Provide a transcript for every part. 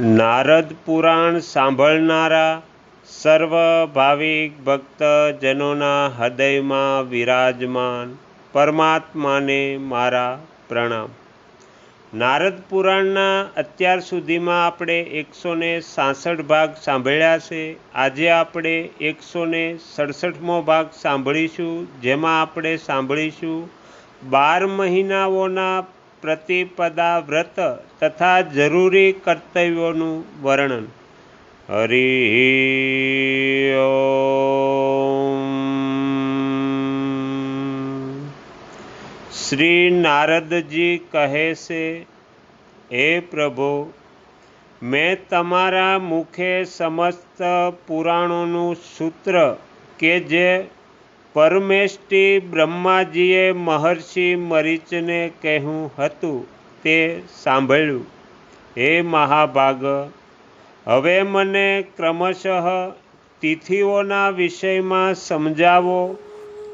નારદ પુરાણ સાંભળનારા સર્વ ભાવિક ભક્તજનોના હૃદયમાં વિરાજમાન પરમાત્માને મારા પ્રણામ. નારદ પુરાણના અત્યાર સુધીમાં આપણે એકસો ને સાસઠ ભાગ સાંભળ્યા છે. આજે આપણે એકસો ને સડસઠમો ભાગ સાંભળીશું, જેમાં આપણે સાંભળીશું બાર મહિનાઓના પ્રતિપદા વ્રત તથા જરૂરી કર્તવ્યોનું વર્ણન. હરિ શ્રી નારદજી કહે છે, હે પ્રભો, મેં તમારા મુખે સમસ્ત પુરાણોનું સૂત્ર કે જે પરમેષ્ટિ બ્રહ્માજીએ મહર્ષિ મરીચને કહ્યું હતું તે સાંભળ્યું. હે મહાભાગ, હવે મને ક્રમશઃ તિથિઓના વિષયમાં સમજાવો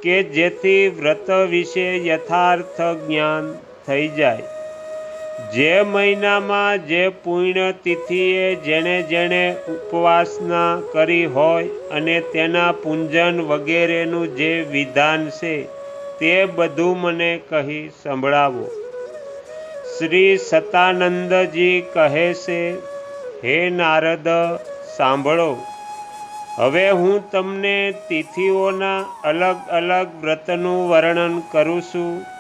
કે જેથી વ્રત વિશે યથાર્થ જ્ઞાન થઈ જાય. જે મહિનામાં જે પુણ્યતિથિએ જેણે જેણે ઉપવાસના કરી હોય અને તેના પૂંજન વગેરેનું જે વિધાન છે, તે બધું મને કહી સંભળાવો. શ્રી સતાનંદજી કહે છે, હે નારદ, સાંભળો. હવે હું તમને તિથિઓના અલગ અલગ વ્રતનું વર્ણન કરું છું.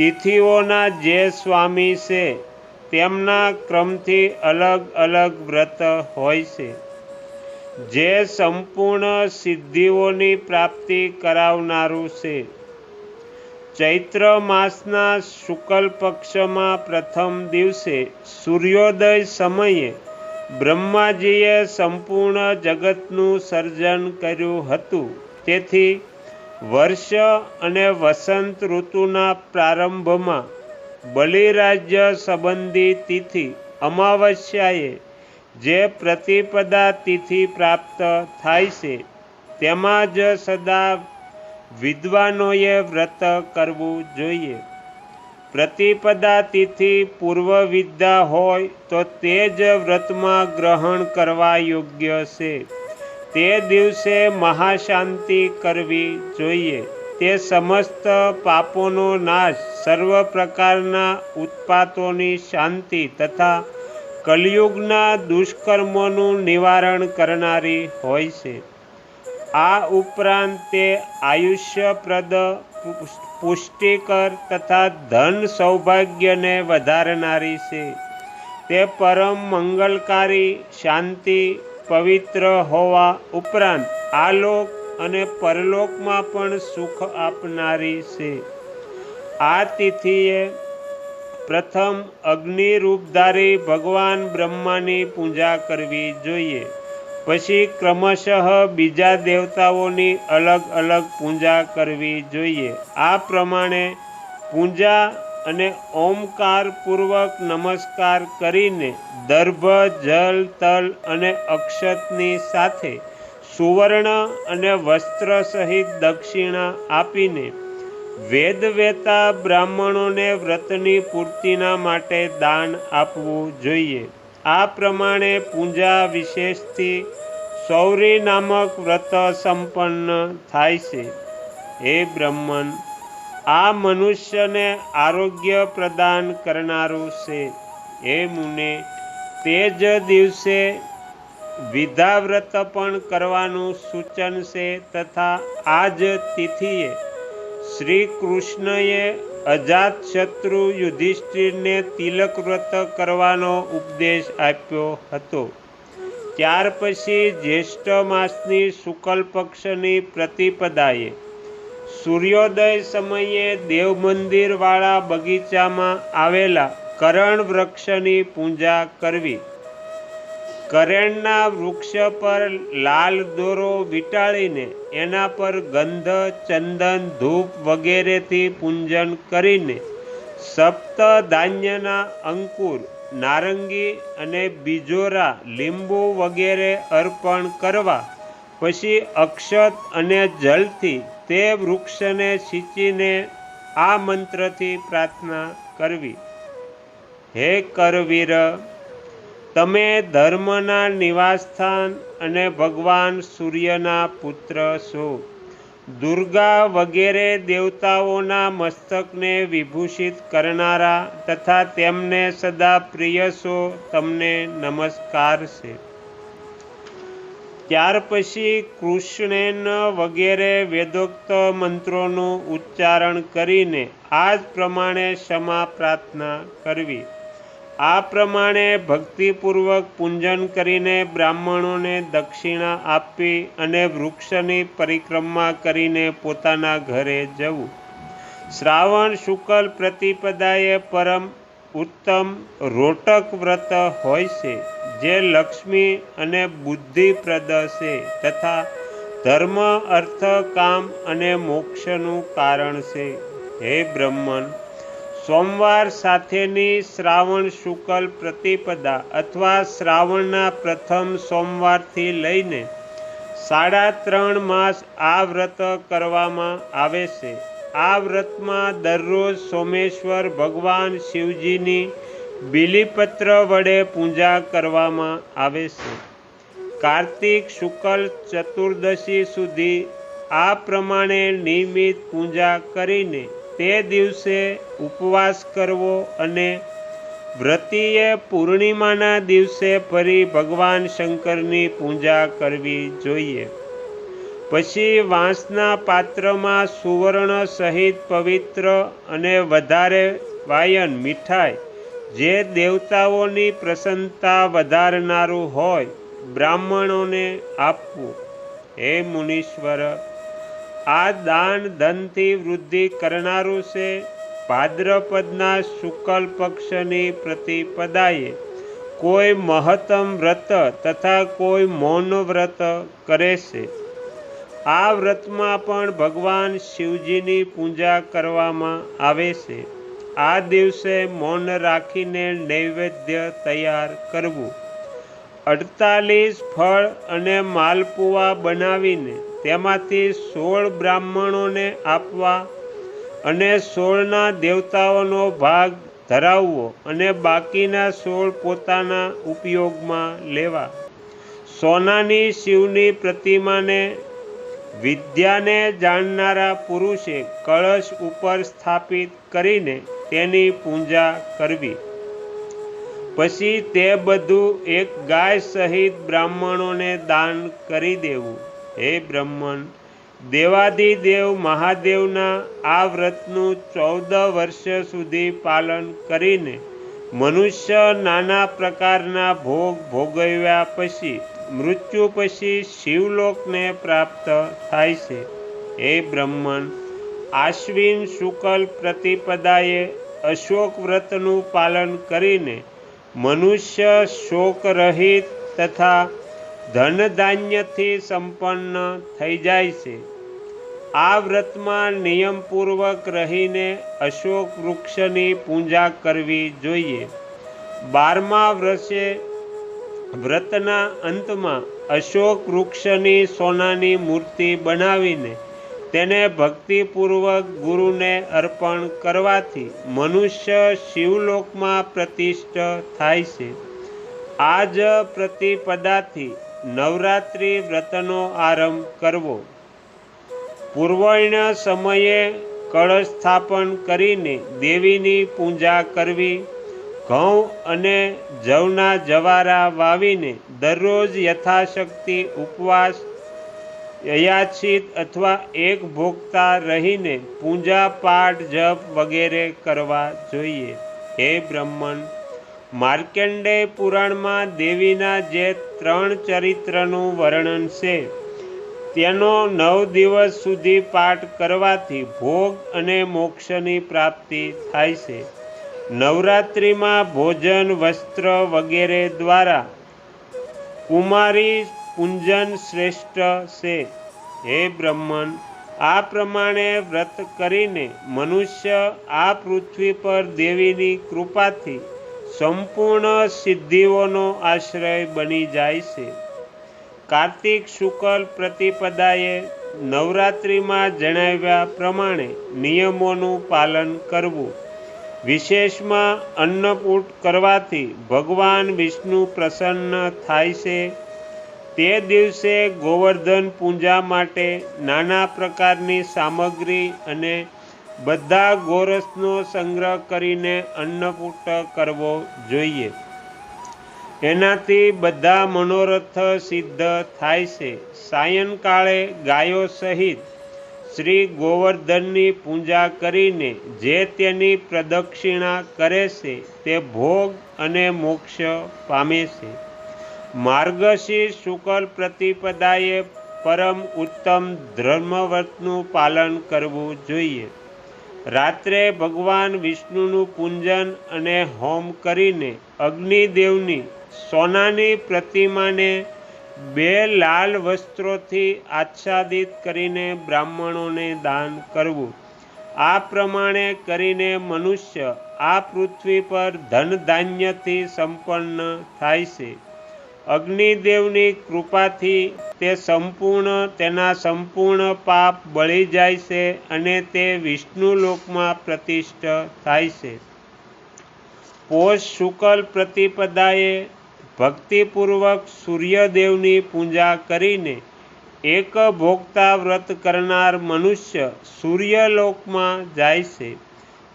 તિથિઓના જે સ્વામી છે, તેમના ક્રમથી અલગ અલગ વ્રત હોય છે. જે સંપૂર્ણ સિદ્ધિઓની પ્રાપ્તિ કરાવનારું છે. ચૈત્ર માસના શુક્લ પક્ષમાં પ્રથમ દિવસે સૂર્યોદય સમયે બ્રહ્માજીએ સંપૂર્ણ જગતનું સર્જન કર્યું હતું. તેથી વર્ષ અને વસંત ઋતુના પ્રારંભમાં બલિરાજ્ય સંબંધી તિથિ અમાવસ્યાએ જે પ્રતિપદા તિથિ પ્રાપ્ત થાય છે, તેમાં જ સદા વિદ્વાનોએ વ્રત કરવું જોઈએ. પ્રતિપદા તિથિ પૂર્વ વિદ્યા હોય તો તે જ વ્રતમાં ગ્રહણ કરવા યોગ્ય છે. તે દિવસે મહાશાંતિ કરવી જોઈએ. તે સમસ્ત પાપોનો નાશ સર્વ પ્રકારના ઉત્પાતોની શાંતિ તથા કલયુગના દુષ્કર્મોનું નિવારણ કરનારી હોય છે. આ ઉપરાંત તે આયુષ્યપ્રદ પુષ્ટિકર તથા ધન સૌભાગ્યને વધારનારી છે. તે પરમ મંગલકારી શાંતિ પવિત્ર હોવા ઉપરાંત આલોક અને પરલોકમાં પણ સુખ આપનારી છે. આ તિથિએ પ્રથમ અગ્નિ રૂપધારી ભગવાન બ્રહ્માની પૂજા કરવી જોઈએ. પછી ક્રમશઃ બીજા દેવતાઓની અલગ અલગ પૂજા કરવી જોઈએ. આ પ્રમાણે પૂજા અને ઓમકારપૂર્વક નમસ્કાર કરીને દર્ભ જલ તલ અને અક્ષતની સાથે સુવર્ણ અને વસ્ત્ર સહિત દક્ષિણા આપીને વેદવેતા બ્રાહ્મણોને વ્રતની પૂર્તિના માટે દાન આપવું જોઈએ. આ પ્રમાણે પૂજા વિશેષથી સૌરી નામક વ્રત સંપન્ન થાય છે. હે બ્રહ્મન આ મનુષ્યને આરોગ્ય પ્રદાન કરનારું છે. એ મુને, તે જ દિવસે વિધાવ્રત પણ કરવાનું સૂચન છે તથા આ જ તિથિએ શ્રી કૃષ્ણએ અજાતશત્રુ યુધિષ્ઠિરને તિલક વ્રત કરવાનો ઉપદેશ આપ્યો હતો. ત્યાર પછી જ્યેષ્ઠ માસની શુકલ પક્ષની પ્રતિપદાએ સૂર્યોદય સમયે દેવ મંદિરવાળા બગીચામાં આવેલા કરણ વૃક્ષની પૂજા કરવી. કરેણના વૃક્ષ પર લાલ દોરો વીંટાળીને એના પર ગંધ, ચંદન, ધૂપ વગેરેથી પૂંજન કરીને સપ્ત ધાન્યના અંકુર, નારંગી અને બીજોરા લીંબુ વગેરે અર્પણ કરવા પછી અક્ષત અને જલથી તે વૃક્ષને સિંચીને આ મંત્રથી પ્રાર્થના કરવી. હે કરવીર, તમે ધર્મના નિવાસસ્થાન અને ભગવાન સૂર્યના પુત્ર છો. દુર્ગા વગેરે દેવતાઓના મસ્તકને વિભૂષિત કરનારા તથા તેમને સદા પ્રિય છો, તમને નમસ્કાર છે. ત્યાર પછી કૃષ્ણેન વગેરે વેદોક્ત મંત્રોનું ઉચ્ચારણ કરીને આ જ પ્રમાણે ક્ષમા પ્રાર્થના કરવી. આ પ્રમાણે ભક્તિપૂર્વક પૂંજન કરીને બ્રાહ્મણોને દક્ષિણા આપવી અને વૃક્ષની પરિક્રમા કરીને પોતાના ઘરે જવું. શ્રાવણ શુકલ પ્રતિપદાએ પરમ ઉત્તમ રોટક વ્રત હોય છે, જે લક્ષ્મી અને બુદ્ધિપ્રદ છે તથા ધર્મ, અર્થ, કામ અને મોક્ષનું કારણ છે. હે બ્રહ્મન, સોમવાર સાથેની શ્રાવણ શુકલ પ્રતિપદા અથવા શ્રાવણના પ્રથમ સોમવારથી લઈને સાડા ત્રણ માસ આ વ્રત કરવામાં આવે છે. આ વ્રતમાં દરરોજ સોમેશ્વર ભગવાન શિવજીની બિલીપત્ર વડે પૂજા કરવામાં આવે છે. કાર્તિક શુક્લ ચતુર્દશી સુધી આ પ્રમાણે નિયમિત પૂજા કરીને તે દિવસે ઉપવાસ કરવો અને વ્રતીએ પૂર્ણિમાના દિવસે ફરી ભગવાન શંકરની પૂજા કરવી જોઈએ. પછી વાંસના પાત્રમાં સુવર્ણ સહિત પવિત્ર અને વધારે વાયન મીઠાઈ, જે દેવતાઓની પ્રસન્નતા વધારનારું હોય, બ્રાહ્મણોને આપવું. હે મુનીશ્વર, આ દાન ધનથી વૃદ્ધિ કરનારું છે. ભાદ્રપદના શુકલ પક્ષની પ્રતિપદાએ કોઈ મહત્તમ વ્રત તથા કોઈ મૌન વ્રત કરે છે. આ વ્રતમાં પણ ભગવાન શિવજીની પૂજા કરવામાં આવે છે. આ દિવસે મૌન રાખીને નૈવેદ્ય તૈયાર કરવું. અડતાલીસ ફળ અને માલપુવા બનાવીને તેમાંથી સોળ બ્રાહ્મણોને આપવા અને સોળના દેવતાઓનો ભાગ ધરાવવો અને બાકીના સોળ પોતાના ઉપયોગમાં લેવા. સોનાની શિવની પ્રતિમાને વિદ્યાને જાણનારા પુરુષે કળશ ઉપર સ્થાપિત કરીને તેની પૂજા કરવી. પછી તે બધું એક ગાય સહિત બ્રાહ્મણોને દાન કરી દેવું. હે બ્રહ્મન દેવાદિદેવ મહાદેવના આ વ્રતનું ચૌદ વર્ષ સુધી પાલન કરીને મનુષ્ય નાના પ્રકારના ભોગ ભોગવ્યા પછી મૃત્યુ પછી શિવલોકને પ્રાપ્ત થાય છે. હે બ્રહ્મન, આશ્વિન શુકલ પ્રતિપદાએ અશોક વ્રતનું પાલન કરીને મનુષ્ય શોકરહિત તથા ધનધાન્યથી સંપન્ન થઈ જાય છે. આ વ્રતમાં નિયમપૂર્વક રહીને અશોક વૃક્ષની પૂજા કરવી જોઈએ. બારમા વર્ષે વ્રતના અંતમાં અશોક વૃક્ષની સોનાની મૂર્તિ બનાવીને તેને ભક્તિપૂર્વક ગુરુને અર્પણ કરવાથી મનુષ્ય શિવલોકમાં પ્રતિષ્ઠ થાય છે. આ જ પ્રતિપદાથી નવરાત્રિ વ્રતનો આરંભ કરવો. પૂર્વણ સમયે કળશ સ્થાપન કરીને દેવીની પૂજા કરવી ઘઉં અને જવના જવારા વાવીને દરરોજ યથાશક્તિ ઉપવાસ યયાચિત અથવા એક ભોગતા રહીને પૂજા, પાઠ, જપ વગેરે કરવા જોઈએ. હે બ્રહ્મણ માર્કેન્ડે પુરાણમાં દેવીના જે ત્રણ ચરિત્રનું વર્ણન છે, તેનો નવ દિવસ સુધી પાઠ કરવાથી ભોગ અને મોક્ષની પ્રાપ્તિ થાય છે. નવરાત્રિમાં ભોજન, વસ્ત્ર વગેરે દ્વારા કુમારી પૂંજન શ્રેષ્ઠ છે. હે બ્રહ્મન, આ પ્રમાણે વ્રત કરીને મનુષ્ય આ પૃથ્વી પર દેવીની કૃપાથી સંપૂર્ણ સિદ્ધિઓનો આશ્રય બની જાય છે. કાર્તિક શુક્લ પ્રતિપદાએ નવરાત્રિમાં જણાવ્યા પ્રમાણે નિયમોનું પાલન કરવું. વિશેષમાં અન્નકૂટ કરવાથી ભગવાન વિષ્ણુ પ્રસન્ન થાય છે. તે દિવસે ગોવર્ધન પૂજા માટે નાના પ્રકારની સામગ્રી અને બધા ગોરસનો સંગ્રહ કરીને અન્નકૂટ કરવો જોઈએ. એનાથી બધા મનોરથ સિદ્ધ થાય છે. સાયંકાળે ગાયો સહિત શ્રી ગોવર્ધનની પૂજા કરીને જે તેની પ્રદક્ષિણા કરે છે, તે ભોગ અને મોક્ષ પામે છે. માર્ગશીર શુકલ પ્રતિપદાએ પરમ ઉત્તમ ધર્મવ્રતનું પાલન કરવું જોઈએ. રાત્રે ભગવાન વિષ્ણુનું પૂજન અને હોમ કરીને અગ્નિદેવની સોનાની પ્રતિમાને બે લાલ વસ્ત્રોથી આચ્છાદિત કરીને બ્રાહ્મણોને દાન કરવું. આ પ્રમાણે કરીને મનુષ્ય આ પૃથ્વી પર ધન ધાન્યથી સંપન્ન થાય છે. અગ્નિદેવની કૃપાથી તે સંપૂર્ણ, તેના સંપૂર્ણ પાપ બળી જાય છે અને તે વિષ્ણુ લોકમાં પ્રતિષ્ઠ થાય છે. પોષ શુકલ પ્રતિપદાએ ભક્તિપૂર્વક સૂર્યદેવની પૂજા કરીને એક ભોગતા વ્રત કરનાર મનુષ્ય સૂર્યલોકમાં જાય છે.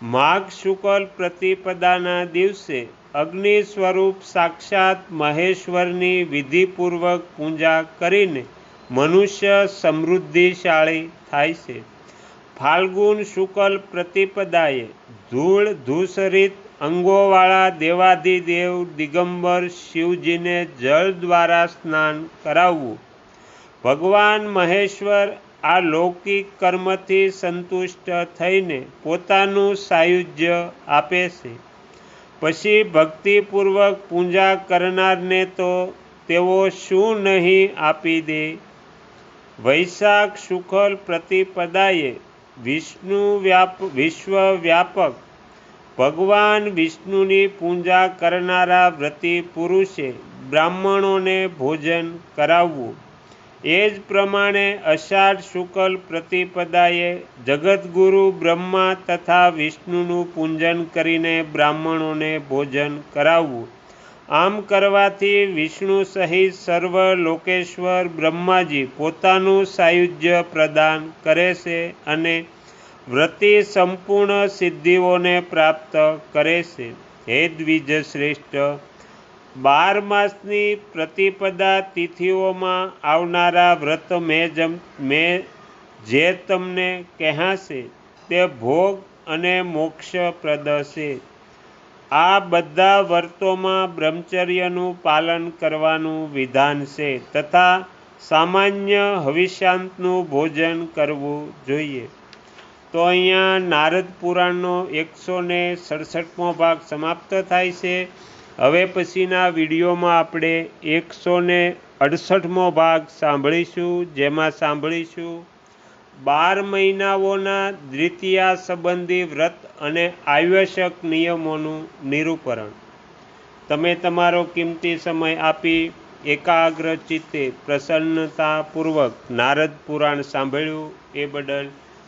માઘ શુકલ પ્રતિપદાના દિવસે અગ્નિ સ્વરૂપ સાક્ષાત મહેશ્વરની વિધિપૂર્વક પૂજા કરીને મનુષ્ય સમૃદ્ધિશાળી થાય છે. ફાલ્ગુન શુકલ પ્રતિપદાએ ધૂળ, ધૂસરિત અંગોવાળા દેવાધિદેવ દિગંબર શિવજીને જળ દ્વારા સ્નાન કરાવવું. ભગવાન મહેશ્વર આ લૌકિક કર્મથી સંતુષ્ટ થઈને પોતાનું સાયુજ્ય આપે છે. પછી ભક્તિપૂર્વક પૂજા કરનારને તો તેઓ શું નહીં આપી દે? વૈશાખ શુકલ પ્રતિપદાએ વિષ્ણુ વ્યાપ, વિશ્વવ્યાપક ભગવાન વિષ્ણુની પૂજા કરનારા વ્રતિ પુરુષે બ્રાહ્મણોને ભોજન કરાવવું. એ જ પ્રમાણે અષાઢ શુકલ પ્રતિપદાએ જગતગુરુ બ્રહ્મા તથા વિષ્ણુનું પૂજન કરીને બ્રાહ્મણોને ભોજન કરાવવું. આમ કરવાથી વિષ્ણુ સહિત સર્વ લોકેશ્વર બ્રહ્માજી પોતાનું સાયુજ્ય પ્રદાન કરે છે અને વ્રતિ સંપૂર્ણ સિદ્ધિઓને પ્રાપ્ત કરે છે. હે દ્વિજ શ્રેષ્ઠ, બાર માસની પ્રતિપદા તિથિઓમાં આવનારા વ્રત મેં જમ, મેં જે તમને કહેશે તે ભોગ અને મોક્ષપ્રદ છે. આ બધા વ્રતોમાં બ્રહ્મચર્યનું પાલન કરવાનું વિધાન છે તથા સામાન્ય હવિષ્યાંતનું ભોજન કરવું જોઈએ. તો અહીંયા નારદ પુરાણનો એકસો ને સડસઠમો ભાગ સમાપ્ત થાય છે. હવે પછીના વિડીયોમાં આપણે એકસો ને અડસઠમો ભાગ સાંભળીશું, જેમાં સાંભળીશું, બાર મહિનાઓના દ્વિતીયા સંબંધી વ્રત અને આવશ્યક નિયમોનું નિરૂપરણ તમે તમારો કિંમતી સમય આપી એકાગ્ર ચિત્તે પ્રસન્નતાપૂર્વક નારદ પુરાણ સાંભળ્યું એ બદલ